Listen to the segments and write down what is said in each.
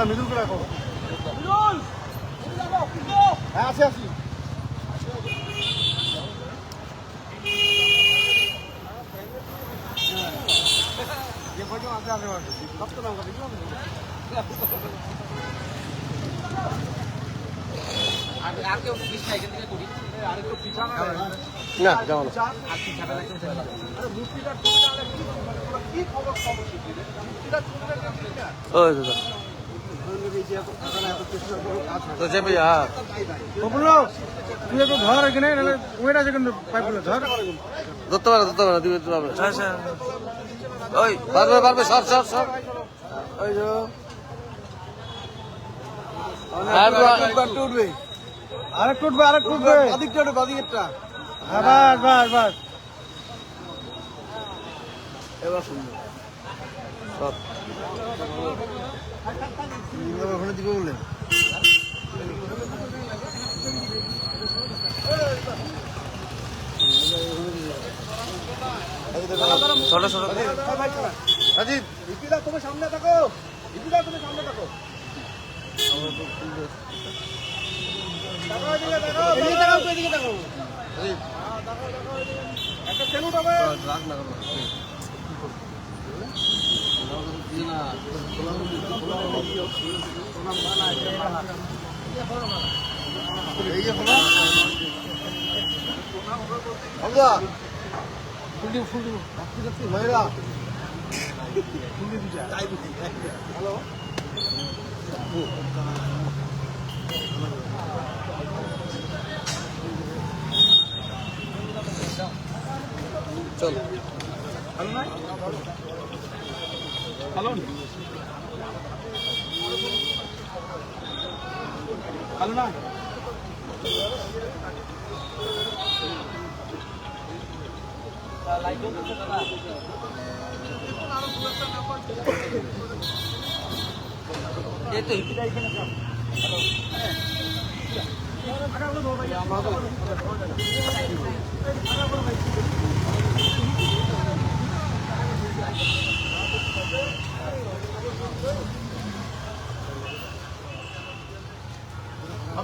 দাদা মিদুল করে রাখো। হ্যাঁ নাম কথা আর কেউ বিশ না এখান থেকে করি। আরেকটু পিছানো না যাও না। আর কি আরে মূর্তিটা কি খবর খবর মূর্তিটা ওই দাদা। তো চেপে যা হ্যাঁ। বলল তুই একটু ধর এখানে নাহলে ওয়েট আছে কিন্তু পাইপগুলো ধর। ধরতে পারে ধরতে পারে দিবে দিতে পারবে ওই পারবে পারবে সব সব সব ওই যে আর একটু উঠবে। আরেকটু উঠবে আরেকটু উঠবে। বাদিকটা বাদিকেরটা। হ্যাঁ বাস বাস বাস। এবার সুন্দর সব ওখানে দিবে বললেন ছোট ছোট। রাজীব। ইপিদা তুমি সামনে থাকো। ইপিদা তুমি সামনে থাকো। তাকাও এদিকে, তাকাও, এদিকে তাকাও, 감사. 풀리고 풀리고. 뭐해라. 풀리고자. 아이고. 할로. চল হ্যালো হ্যালো ভালো না লাইট করতে দাদা এই তো ইপিটা এখানে যাও আগা বলো ভাই আমার বলো আগা বলো ভাই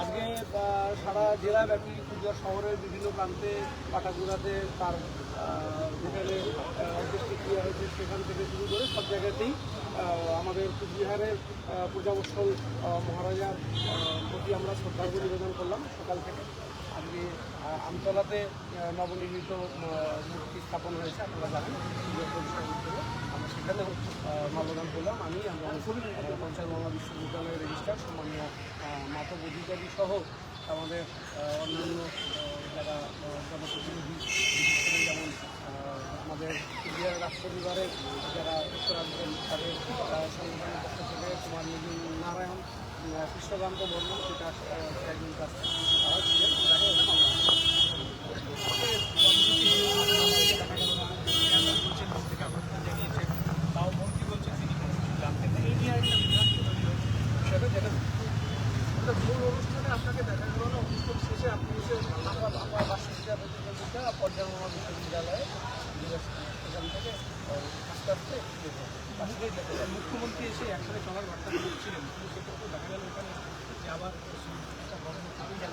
আজকে সারা জেলাব্যাপী কুচবিহার শহরের বিভিন্ন প্রান্তে পাটাগুড়াতে তার হোটেলে অন্ত্যেষ্টি ক্রিয়া হয়েছে সেখান থেকে শুরু করে সব জায়গাতেই আমাদের কুচবিহারের পূজা পূজাবৎসল মহারাজার প্রতি আমরা শ্রদ্ধাঞ্জলি নিবেদন করলাম সকাল থেকে। আমতলাতে নবনির্মিত মূর্তি স্থাপন হয়েছে, আপনারা জানেন। আমরা সেখানেও মাল্যদান করলাম আমি পঞ্চায়েত বাংলা বিশ্ববিদ্যালয়ের রেজিস্ট্রার, সম্মানীয় মাতব অধিকারী সহ আমাদের অন্যান্য যারা জনপ্রতিনিধি, বিশেষ করে যেমন আমাদের ইন্ডিয়ার রাষ্ট্রপরিবারের যারা উত্তরাঞ্চল তাদের সংগঠনের পক্ষ থেকে কুমার নারায়ণ কৃষ্ণকান্ত বর্মন, সেটা একজন কাছে তারা ছিলেন তাকে সেটা যেটা একটা মূল অনুষ্ঠানে আপনাকে দেখা গেল না অনুষ্ঠান শেষে আপনি এসে আমরা বাংলা ভাষা শিক্ষা পর্যালোচনা বিশ্ববিদ্যালয়ে এখান থেকে আস্তে আস্তে। মুখ্যমন্ত্রী এসে একসাথে চলার বার্তা দিচ্ছিলেন কিন্তু সেক্ষেত্রে দেখা গেল এখানে যে আবার একটা বড় থেকে গেল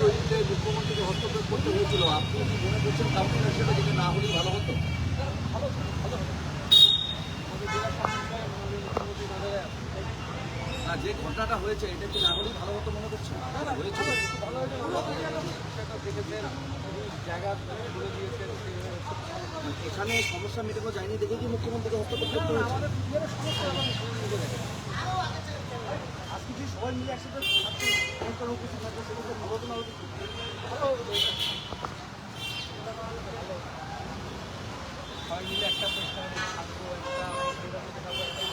মুখ্যমন্ত্রীকে হস্তক্ষেপ করতে হয়েছিল আপনি কি মনে করছেন কাউন্সিলর সেটা যদি না হলেই ভালো হতো। মুখ্যমন্ত্রী যে ঘটনাটা হয়েছে এটা কি না হলেই ভালো হতো মনে ভালো ভালো হচ্ছে। এখানে সমস্যা মেটানো যায়নি দেখে কি মুখ্যমন্ত্রীকে হস্তক্ষেপ করতে হয়েছে? যদি সবাই মিলে একসাথে অনুষ্ঠান উপস্থিত থাকবে সেগুলো ভালো হতো না সবাই মিলে একটা একটা